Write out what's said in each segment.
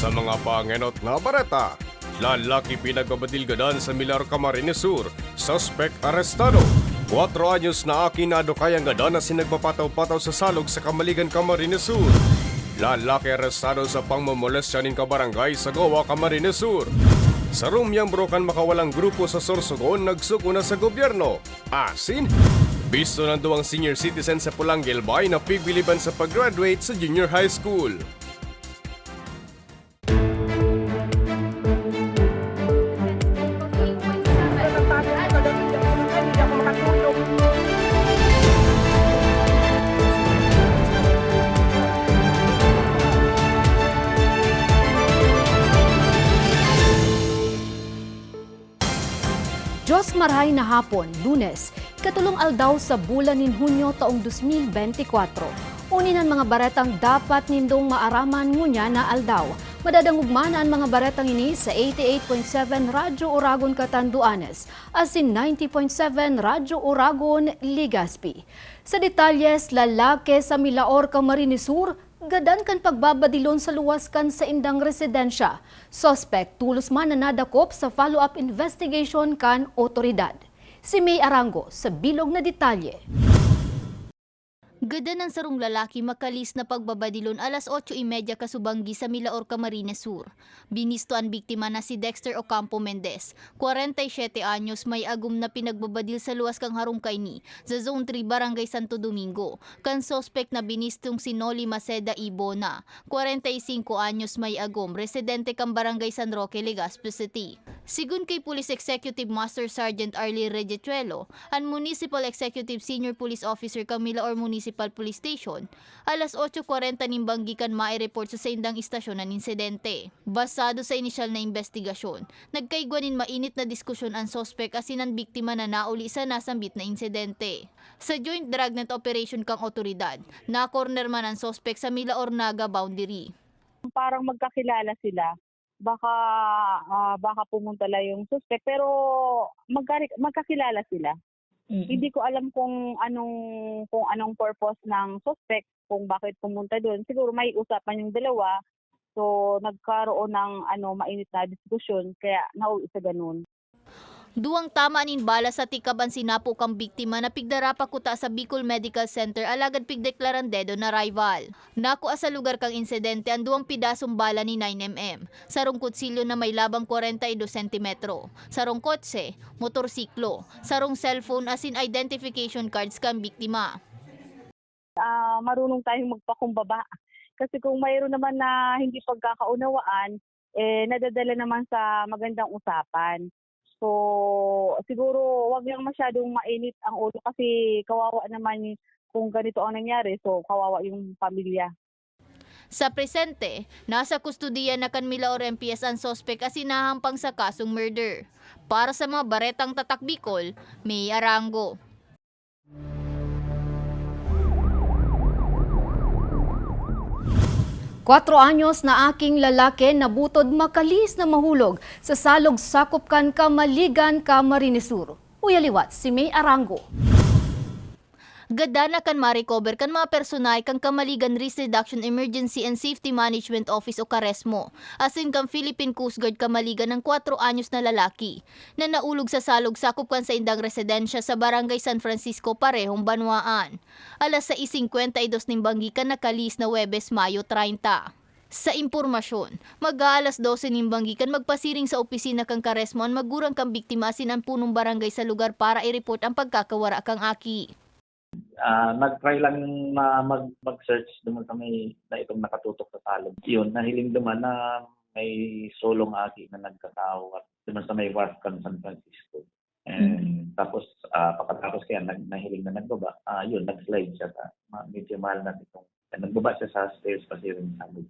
Sa mga pangenot na bareta, lalaki pinagbabadilgadan sa Milar Camarines Sur, suspect arestado. 4 anyos na akinado kayang gada na sinagpapataw-pataw sa salog sa Kamaligan Camarines Sur. Lalaki arestado sa pangmamolestyanin ka barangay sa Goa, Camarines Sur. Sa Rumyang Brokan makawalang grupo sa Sorsogon nagsuko na sa gobyerno. Asin? Bisto ng duwang senior citizen sa Pulang Gilbay na pigbiliban sa pag-graduate sa junior high school. Maray na hapon, lunes, katulong aldaw sa bulan nin Hunyo taong 2024. Unin ang mga baretang dapat nindong maaraman ngunya na aldaw. Madadangugman ang mga baretang ini sa 88.7 Radyo Uragon Catanduanes, asin 90.7 Radyo Uragon Ligaspi. Sa detalyes, lalaki sa Milaor, Camarines Sur, gadan kan pagbabadilon sa luwas kan sa indang residensya. Suspect tulos man na nadakop sa follow-up investigation kan otoridad. Si May Arango sa bilog na detalye. Gada ng sarong lalaki makalis na pagbabadilon alas 8.30 kasubanggi sa Milaor, Camarines Sur. Binisto ang biktima na si Dexter Ocampo Mendez, 47 anyos may agum na pinagbabadil sa luwas kang harungkay ni sa Zone 3 Barangay Santo Domingo. Kan suspect na binistong si Noli Maceda Ibona, 45 anyos may agum, residente kang Barangay San Roque, Legazpi City. Sigun kay Police Executive Master Sergeant Arlie Regetuelo, ang Municipal Executive Senior Police Officer Camila or Municipal Police Station, alas 8.40 nimbanggi kan mai-report sa saindang istasyon ng insidente. Basado sa inisyal na investigasyon, nagkaigwanin mainit na diskusyon ang sospek asin ang biktima na nauli sa nasambit na insidente. Sa joint dragnet operation kang otoridad, na-corner man ang sospek sa Mila Ornaga boundary. parang magkakilala sila. Baka ah, baka pumunta lang yung suspect pero magka- magkakilala sila. Hindi ko alam kung anong kung anong purpose ng suspect kung bakit pumunta doon. Siguro may usapan yung dalawa. So nagkaroon ng ano mainit na diskusyon kaya nauwi sa ganun. Duwang tama nin bala sa tikaban sinapo kang biktima na pigdara pa kuta sa Bicol Medical Center alagad pigdeklaran dedo na rival. Nakuha sa lugar kang insidente ang duwang pidasong bala ni 9mm. Sarong kutsilyo na may labang 42 cm. Sarong kotse, motorsiklo, sarong cellphone asin identification cards kang biktima. Ah, marunong tayong magpakumbaba. Kasi kung mayroon naman na hindi pagkakaunawaan, eh nadadala naman sa magandang usapan. So, siguro wag lang masyadong mainit ang ulo kasi kawawa naman kung ganito ang nangyari. So, kawawa yung pamilya. Sa presente, nasa kustudiya na kan Milaor MPS ang sospek as sinahampang sa kasong murder. Para sa mga baretang tatak Bicol, may arango. Kwatro anyos na aking lalaki nabutod makalis na mahulog sa salog sakop kan Kamaligan, Camarines Sur. Uyaliwat si May Arango. Gada na kan ma-recover kan mga personay kang Kamaligan Risk Reduction Emergency and Safety Management Office o Karesmo, asin kang Philippine Coast Guard Kamaligan ng 4 anyos na lalaki na naulog sa salog sakop kan sa indang residensya sa Barangay San Francisco parehong Banwaan. Alas 6.52 ning banggi kan nakalis na Webes Mayo 30. Sa impormasyon, mag-aalas 12 nimbanggi kan magpasiring sa opisina kang Karesmo ang magurang kang biktima asin ang punong barangay sa lugar para i-report ang pagkakawara kang aki. Ah, nag-try lang na mag mag-search doon sa may na itong nakatutok sa salog. Yun, nahiling naman na may solong aki na nagkatao at doon sa may Wascan San Francisco. And tapos ah, pagkatapos kaya nag, nahiling na nagbaba, ah yun, nag-slide siya sa ma- medyo mahal na itong nagbaba siya sa stairs kasi rin salog.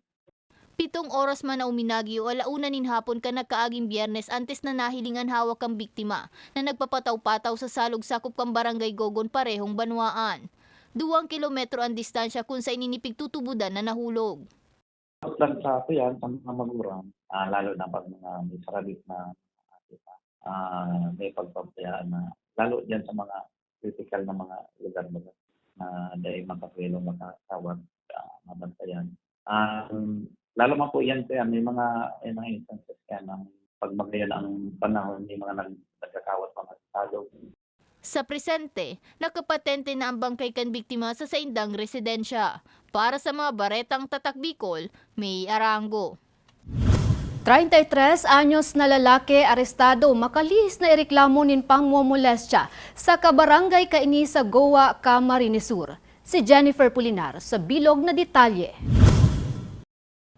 Pitong oras man na uminagi o alauna nin hapon ka nagkaaging biyernes antes na nahilingan hawak kang biktima na nagpapataw-pataw sa salog sakop kang barangay Gogon parehong banwaan. Duwang kilometro ang distansya kung sa ininipig tutubudan na nahulog. Ito yan, sa mga magulang, ah, lalo na pag mga may sarabit na ah, may pagpabayaan na, lalo yan sa mga critical na mga lugar-lugar na dahil makapwelo, makatawag, uh, mabantayan. Um, Lalo man po yan, kaya may mga, may mga instances kaya ng pag magayon ang panahon, may mga nag, nagkakawat pa masyado. Sa presente, nakapatente na ang bangkay kan biktima sa saindang residensya. Para sa mga baretang tatak Bicol, may arango. 33 anyos na lalaki arestado makalihis na ireklamo nin pangmomolestya sa kabarangay kaini sa Goa, Camarines Sur. Si Jennifer Pulinar sa bilog na detalye.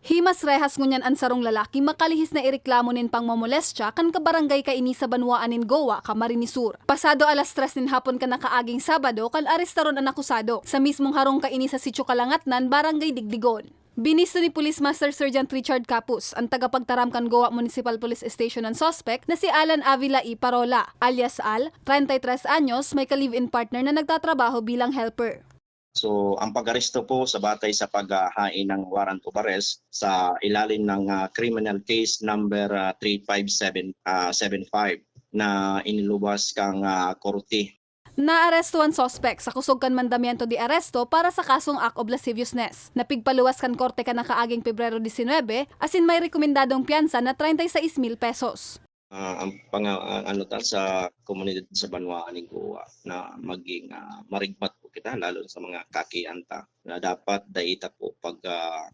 Himas rehas ngunyan ang sarong lalaki makalihis na ireklamo nin pangmomolestya kan kabarangay ka ini sa Banwaan nin Goa, Camarines Sur. Pasado alas 3 nin hapon ka nakaaging Sabado kan arestaron ang akusado sa mismong harong ka ini sa Sitio Kalangatnan, Barangay Digdigon. Binisto ni Police Master Sergeant Richard Capus ang tagapagtaram kan Goa Municipal Police Station ng suspect na si Alan Avila I. Parola alias Al, 33 anyos, may ka-live-in partner na nagtatrabaho bilang helper. So ang pag-aresto po sa batay sa paghahain ng warrant of arrest sa ilalim ng ah, criminal case number ah, 35775 na inilubas kang ah, korte Naaresto ang suspect sa kusog mandamiento di aresto para sa kasong act of lasciviousness. Napigpaluwas kan korte ka nakaaging Pebrero 19, asin may rekomendadong piyansa na 36 mil pesos. Ah, ang pang ah, ano ta sa komunidad sa Banwaan ng Goa na maging ah, marigmat po kita lalo sa mga kakianta na dapat daita po pag ah,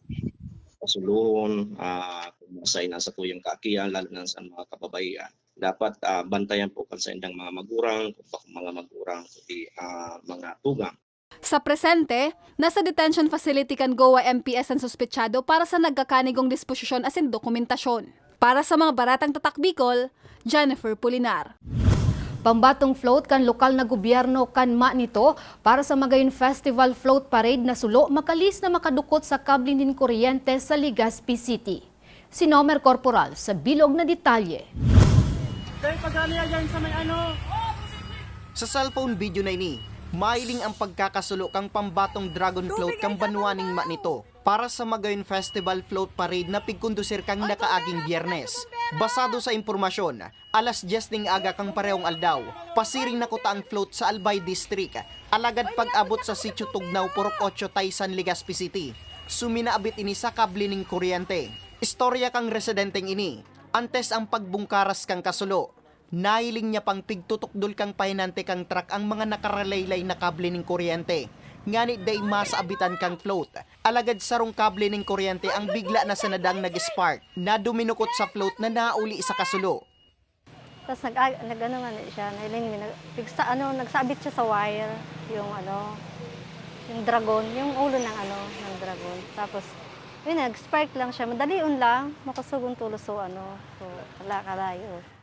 pasuluhon uh, kung sa ina sa tuyong kakiyan lalo na sa mga kababayan dapat ah, bantayan po kan sa indang mga magurang kung mga magurang kundi ah, mga tugang Sa presente, nasa detention facility kan Goa MPS ang suspetsado para sa nagkakanigong disposisyon asin dokumentasyon. Para sa mga baratang tatak Bicol, Jennifer Pulinar. Pambatong float kan lokal na gobyerno kan ma nito para sa Magayon Festival Float Parade na sulo makalis na makadukot sa kable nin kuryente sa Legazpi City. Si Nomer Corporal sa bilog na detalye. Sa cellphone video na ini, mailing ang pagkakasulo kang pambatong dragon float kang banwaning ma nito para sa Magayon Festival Float Parade na pigkondusir kang nakaaging biyernes. Basado sa impormasyon, alas 10 ning aga kang parehong aldaw, pasiring nakuta ang float sa Albay District, alagad pag-abot sa sitio Tugnaw, Purok 8, Taysan, Legazpi City. Suminaabit ini sa kable ning kuryente. Istorya kang residenteng ini, antes ang pagbungkaras kang kasulo, Nailing niya pang pigtutukdol kang pahinante kang truck ang mga nakaralaylay na kable ng kuryente. Ngani day masaabitan kang float. Alagad sarong kable ng kuryente ang bigla na sanadang nag-spark na duminukot sa float na nauli sa kasulo. Tapos nag, nag ano nga siya, nailing, nag, bigsa, ano, nagsabit siya sa wire, yung ano, yung dragon, yung ulo ng ano, ng dragon. Tapos, yun, nag-spark lang siya. Madalion lang, makusugong tulo so ano, so, kala kalayo.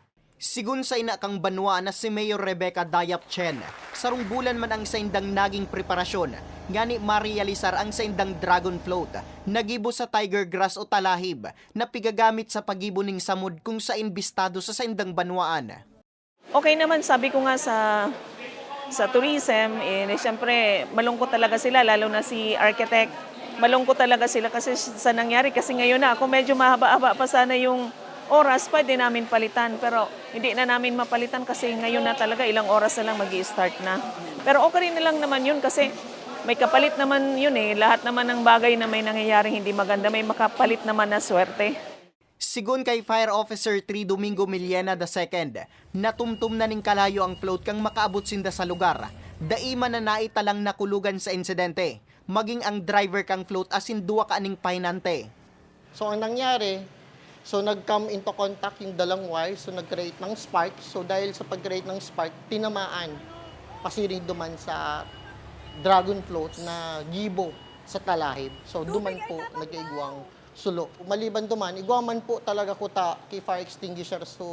Sigun sa ina kang banwa na si Mayor Rebecca Dayap Chen, sarong bulan man ang saindang naging preparasyon, ngani marealisar ang saindang dragon float, nagibo sa tiger grass o talahib, na pigagamit sa pagibo ning samud kung sa imbistado sa saindang banwaan. Okay naman, sabi ko nga sa sa tourism, eh, siyempre malungkot talaga sila, lalo na si architect. Malungkot talaga sila kasi sa nangyari. Kasi ngayon na ako medyo mahaba-haba pa sana yung oras, pwede namin palitan. Pero hindi na namin mapalitan kasi ngayon na talaga ilang oras na lang mag start na. Pero okay rin na lang naman yun kasi may kapalit naman yun eh. Lahat naman ng bagay na may nangyayaring hindi maganda, may makapalit naman na swerte. Sigun kay Fire Officer 3 Domingo Miliena II, natumtum na ning kalayo ang float kang makaabot sinda sa lugar. Daima na naitalang nakulugan sa insidente. Maging ang driver kang float asin duwa ka aning pahinante. So ang nangyari, so nag-come into contact yung dalang wire, so nag-create ng spark. So dahil sa pag-create ng spark, tinamaan pasiring duman sa dragon float na gibo sa talahib. So duman po nag-igwang sulo. Maliban duman, igwaman po talaga ko ta kay fire extinguisher so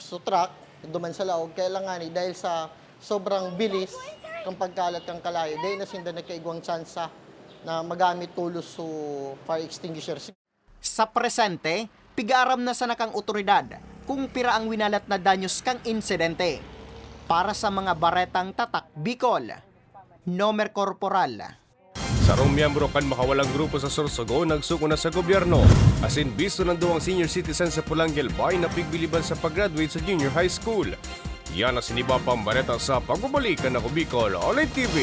so truck duman sa laog kailangan ni dahil sa sobrang bilis ng pagkalat ng kalayo dahil na sinda nagkaigwang tsansa na magamit tulos so fire extinguisher Sa presente, pigaram na sa nakang otoridad kung pira ang winalat na danyos kang insidente. Para sa mga baretang tatak Bicol, Nomer Corporal. Sarong miyembro kan makawalang grupo sa Sorsogo nagsuko na sa gobyerno. Asin bisto ng duwang senior citizen sa Pulanggel Bay na pigbiliban sa pag-graduate sa junior high school. Yan ang siniba pambareta sa pagbabalikan na Bicol Online TV.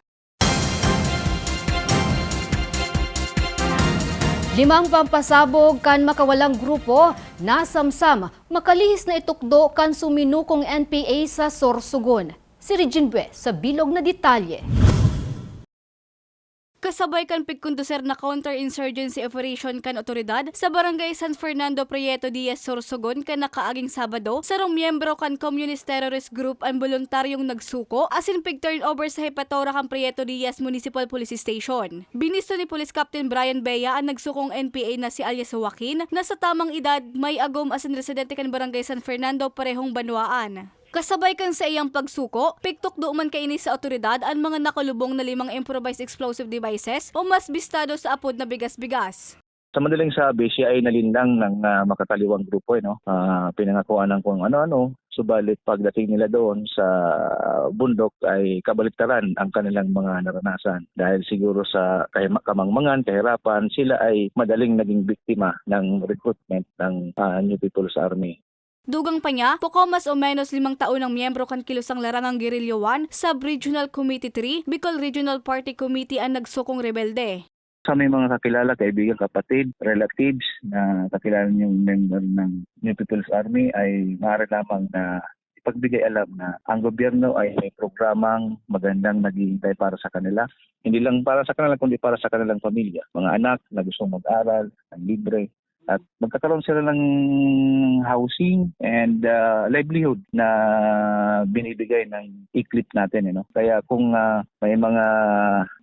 Limang pampasabog kan makawalang grupo, nasamsam, makalihis na itukdo kan suminukong NPA sa Sorsogon. Si Regine Bue sa bilog na detalye. Kasabay kan pigkunduser na counter-insurgency operation kan otoridad sa barangay San Fernando Prieto Diaz Sorsogon kan nakaaging Sabado sarong miyembro kan Communist Terrorist Group ang voluntaryong nagsuko asin pig turnover sa Hepatora kan Prieto Diaz Municipal Police Station. Binisto ni Police Captain Brian Bea ang nagsukong NPA na si alias Joaquin na sa tamang edad may agom asin residente kan barangay San Fernando parehong banwaan. Kasabay kan sa iyang pagsuko, piktok man kaini sa otoridad ang mga nakalubong na limang improvised explosive devices o mas bistado sa apod na bigas-bigas. Sa madaling sabi, siya ay nalindang ng ah, makakaliwang grupo. Eh, no? Ah, pinangakuan ng kung ano-ano. Subalit pagdating nila doon sa bundok ay kabaliktaran ang kanilang mga naranasan. Dahil siguro sa kamangmangan, kahirapan, sila ay madaling naging biktima ng recruitment ng ah, New People's Army. Dugang pa niya, poko mas o menos limang taon ng miyembro kan kilusang larangang Guerrilla 1, Sub-Regional Committee 3, Bicol Regional Party Committee ang nagsukong rebelde. Sa may mga kakilala, kaibigan, kapatid, relatives na kakilala niyong member ng New People's Army ay maaari lamang na ipagbigay alam na ang gobyerno ay may programang magandang naghihintay para sa kanila. Hindi lang para sa kanila, kundi para sa kanilang pamilya. Mga anak na gustong mag-aral, ng libre, at magkakaroon sila ng housing and uh, livelihood na binibigay ng iklip natin. You know? Kaya kung uh, may mga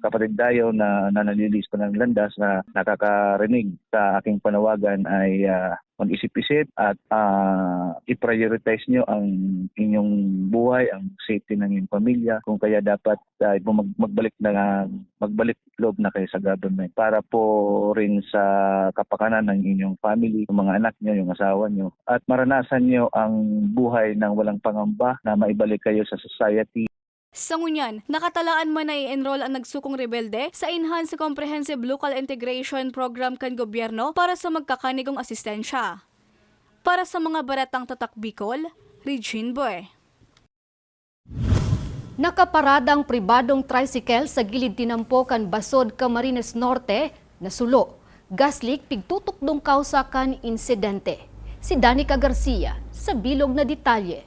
kapatid tayo na nanalilis pa ng landas na nakakarinig sa aking panawagan ay uh, mag-isip-isip at uh, i-prioritize nyo ang inyong buhay, ang safety ng inyong pamilya. Kung kaya dapat uh, mag- magbalik na magbalik loob na kayo sa government para po rin sa kapakanan ng inyong family, yung mga anak nyo, yung asawa nyo at maranasan nyo ang buhay ng walang pangamba na maibalik kayo sa society Sa ngunyan, nakatalaan man na i-enroll ang nagsukong rebelde sa Enhanced Comprehensive Local Integration Program kan gobyerno para sa magkakanigong asistensya. Para sa mga baratang tatak Bicol, Regine Boy. Nakaparadang pribadong tricycle sa gilid tinampokan Basod, Camarines Norte, nasulo. Gaslik pigtutok dong kausa kan insidente. Si Danica Garcia sa bilog na detalye.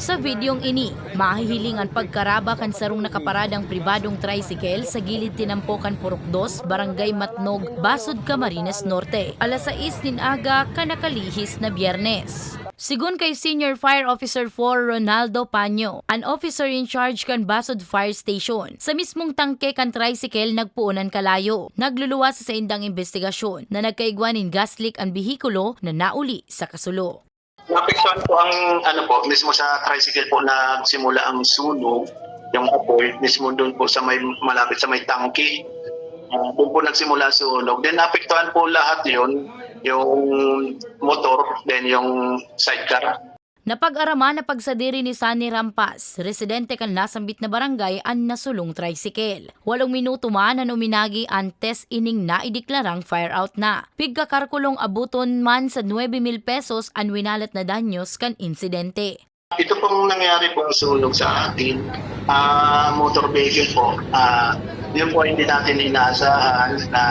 Sa videong ini, mahihiling ang pagkaraba kan sarong nakaparadang pribadong tricycle sa gilid tinampokan Purok 2, Barangay Matnog, Basod, Camarines Norte. Alas 6 din aga kanakalihis na biyernes. Sigun kay Senior Fire Officer 4 Ronaldo Panyo, an officer in charge kan Basod Fire Station. Sa mismong tangke kan tricycle nagpuunan kalayo. Nagluluwas sa indang investigasyon na nagkaigwanin gas leak ang bihikulo na nauli sa kasulo. Napektuhan po ang ano po, mismo sa tricycle po na simula ang sunog, yung apoy, mismo doon po sa may malapit sa may tangke. Uh, doon po nagsimula sunog. Then napektuhan po lahat yon yung motor, then yung sidecar. Napag-arama na pagsadiri ni Sunny Rampas, residente kan nasambit na barangay ang nasulong tricycle. Walong minuto man ang uminagi antes ining naideklarang fire out na. Pigkakarkulong abuton man sa 9,000 pesos ang winalat na danyos kan insidente. Ito pong nangyari pong sunog sa atin, ah motor vehicle po, ah yun po hindi natin inaasahan na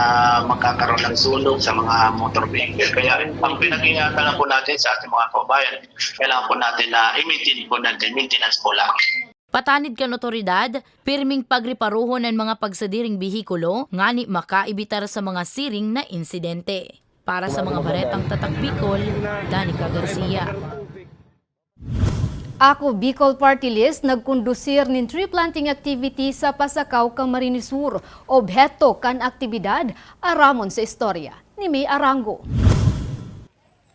magkakaroon ng sunog sa mga motor vehicle. Kaya ang pinag-ingatan na po natin sa ating mga kabayan, kailangan po natin na i-maintain po natin, maintenance po lang. Patanid kan otoridad, pirming pagriparuhon ng mga pagsadiring bihikulo, ngani makaibitar sa mga siring na insidente. Para sa mga baretang tatak Bicol, Danica Garcia. Ako Bicol Party List nagkondusir nin tree planting activity sa Pasakaw, Camarines Sur. Obheto kan aktibidad aramon sa istorya ni May Arango.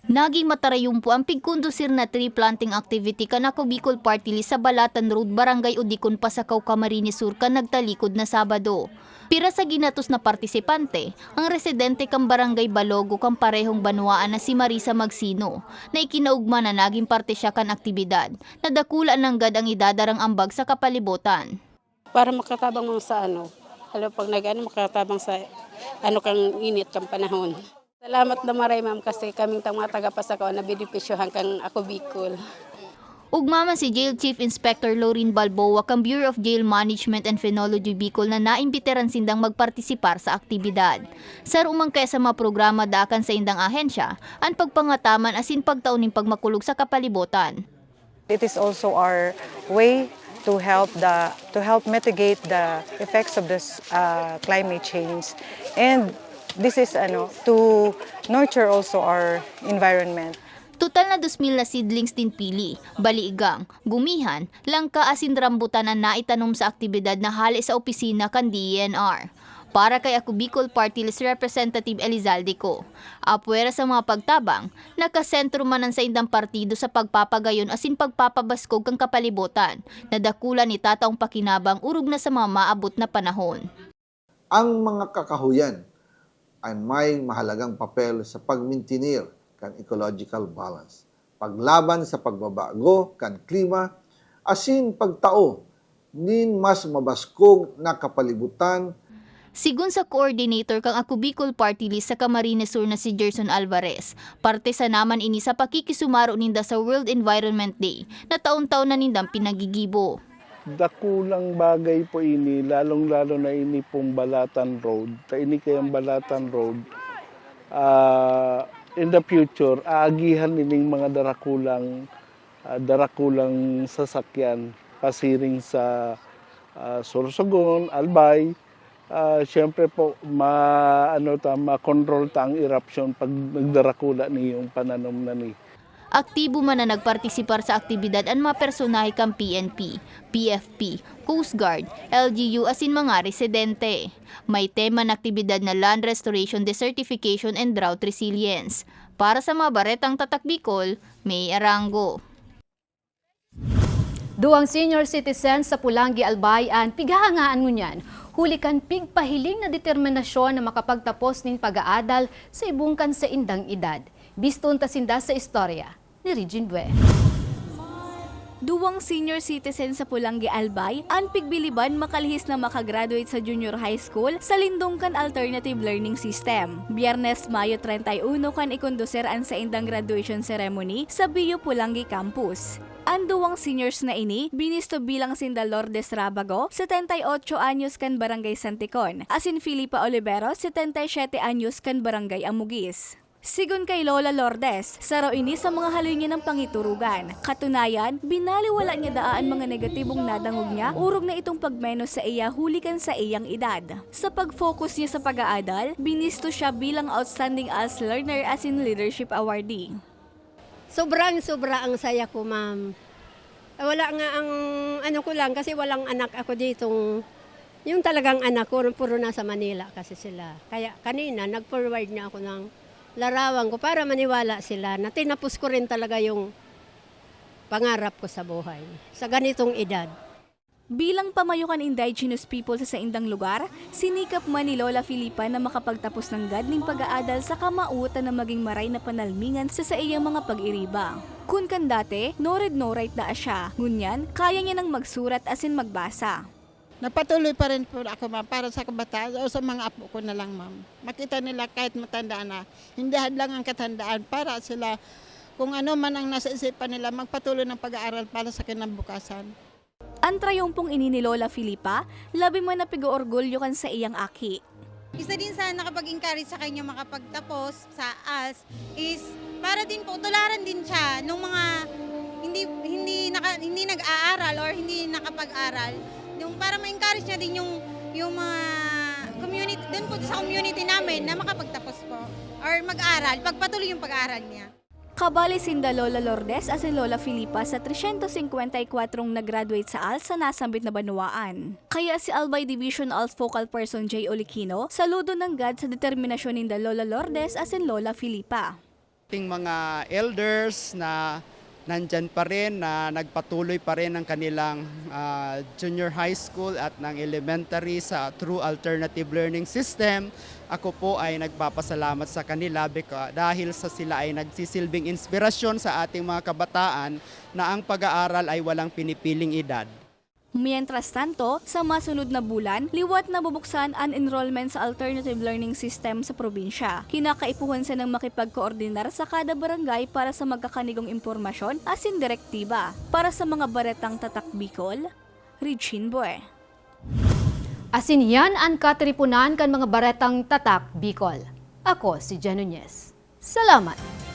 Naging matarayumpo ang pigkondusir na tree planting activity kanako Bicol Party List sa Balatan Road, Barangay Udikon, Pasakaw, Camarines Sur ka nagtalikod na Sabado. Pira sa ginatos na partisipante, ang residente kang barangay Balogo kang parehong banwaan na si Marisa Magsino, na ikinaugma na naging parte siya kan aktibidad, na dakula ng gad ang idadarang ambag sa kapalibutan. para makatabang mo sa ano. Alam pag nag-ano, makatabang sa ano kang init kang panahon. Salamat na maray ma'am kasi kaming mga taga-Pasakaw na benepisyohan kang ako Bicol. Ugmama si Jail Chief Inspector Lorin Balboa kang Bureau of Jail Management and Phenology Bicol na naimbiteran sindang magpartisipar sa aktibidad. Sar umang kaya sa mga programa daakan sa indang ahensya, ang pagpangataman asin pagtauning pagmakulog sa kapalibutan. It is also our way to help the to help mitigate the effects of this uh, climate change, and this is ano to nurture also our environment. Total na 2,000 na seedlings din pili, baliigang, gumihan, langka asin rambutan ang naitanom sa aktibidad na hali sa opisina kan DENR. Para kay ako Bicol Party List Representative Elizalde ko. Apwera sa mga pagtabang, nakasentro man sa indang partido sa pagpapagayon asin pagpapabaskog kang kapalibutan, na dakula ni tataong pakinabang urog na sa mga maabot na panahon. ang mga kakahuyan ay may mahalagang papel sa pagmintinir kan ecological balance, paglaban sa pagbabago kan klima, asin pagtao nin mas mabaskog na kapalibutan Sigun sa coordinator kang ako Bicol Party List sa Camarines Sur na si Gerson Alvarez, parte sa naman ini sa pakikisumaro ninda sa World Environment Day na taon-taon na nindang pinagigibo. Dakulang bagay po ini, lalong-lalo na ini pong Balatan Road. Ta ini kayang Balatan Road. ah, in the future, aagihan nining mga darakulang ah, darakulang sasakyan pasiring sa ah, Sorsogon, Albay. Ah, Siyempre po, ma, ano ta, ma-control ta ang eruption pag nagdarakula ni yung pananom na ni. Aktibo man na nagpartisipar sa aktibidad ang mga personahe kang PNP, PFP, Coast Guard, LGU asin mga residente. May tema na aktibidad na Land Restoration Desertification and Drought Resilience. Para sa mga baretang tatak Bicol, may arango. Duang senior citizen sa Pulangi Albayan, pigahangaan ngunyan, hulikan pigpahiling na determinasyon na makapagtapos ning pag-aadal sa ibungkan sa indang edad. Biston tasinda sa istorya ni Regine Bue. Duwang senior citizen sa Pulangi Albay, ang pigbiliban makalihis na makagraduate sa junior high school sa Lindungkan Alternative Learning System. Biyernes, Mayo 31 kan ikonduser ang sa indang graduation ceremony sa Bio Pulangi Campus. Ang duwang seniors na ini, binisto bilang sinda Lourdes Rabago, 78 anyos kan Barangay Santicon, asin Filipa Olivero, 77 anyos kan Barangay Amugis. Sigun kay Lola Lourdes, saro ini sa mga haloy niya ng pangiturugan. Katunayan, binaliwala niya daan mga negatibong nadangog niya, urog na itong pagmenos sa iya hulikan sa iyang edad. Sa pag-focus niya sa pag-aadal, binisto siya bilang Outstanding ALS Learner as in Leadership Awardee. Sobrang sobra ang saya ko, ma'am. Wala nga ang ano ko lang kasi walang anak ako ditong yung talagang anak ko puro nasa Manila kasi sila. Kaya kanina nag-forward na ako ng larawan ko para maniwala sila na tinapos ko rin talaga yung pangarap ko sa buhay sa ganitong edad. Bilang pamayukan indigenous people sa saindang lugar, sinikap man ni Lola Filipa na makapagtapos ng gadling pag-aadal sa kamautan na maging maray na panalmingan sa sa iyang mga pag-iriba. Kun kan dati, no read no write da siya. Ngunyan, kaya niya nang magsurat asin magbasa. Napatuloy pa rin po ako ma'am para sa kabataan o sa mga apo ko na lang ma'am. Makita nila kahit matandaan na, hindi hadlang ang katandaan para sila kung ano man ang nasa isipan nila, magpatuloy ng pag-aaral para sa kinabukasan. Ang trayumpong ini ni Lola Filipa, labi man na pigo-orgulyo kan sa iyang aki. Isa din sa nakapag-encourage sa kanya makapagtapos sa ALS is para din po tularan din siya nung mga hindi hindi naka, hindi nag-aaral or hindi nakapag-aral. Yung para ma-encourage niya din yung yung mga community din po sa community namin na makapagtapos po or mag-aral, pagpatuloy yung pag-aaral niya. Kabali sinda Lola Lourdes at si Lola Filipa sa 354 nag-graduate sa ALS sa nasambit na Banuaan. Kaya si Albay Division ALS Focal Person J. Olikino saludo ng God sa determinasyon ninda Lola Lourdes at si Lola Filipa. ating mga elders na nandyan pa rin, na nagpatuloy pa rin ang kanilang ah, junior high school at ng elementary sa True Alternative Learning System. Ako po ay nagpapasalamat sa kanila dahil sa sila ay nagsisilbing inspirasyon sa ating mga kabataan na ang pag-aaral ay walang pinipiling edad. Mientras tanto, sa masunod na bulan, liwat na bubuksan ang enrollment sa alternative learning system sa probinsya. Kinakaipuhan sa ng makipagkoordinar sa kada barangay para sa magkakanigong impormasyon asin direktiba. Para sa mga baretang tatak Bicol, Regine Boy. Asin yan ang katripunan kan mga baretang tatak Bicol. Ako si Jen Nunez. Salamat!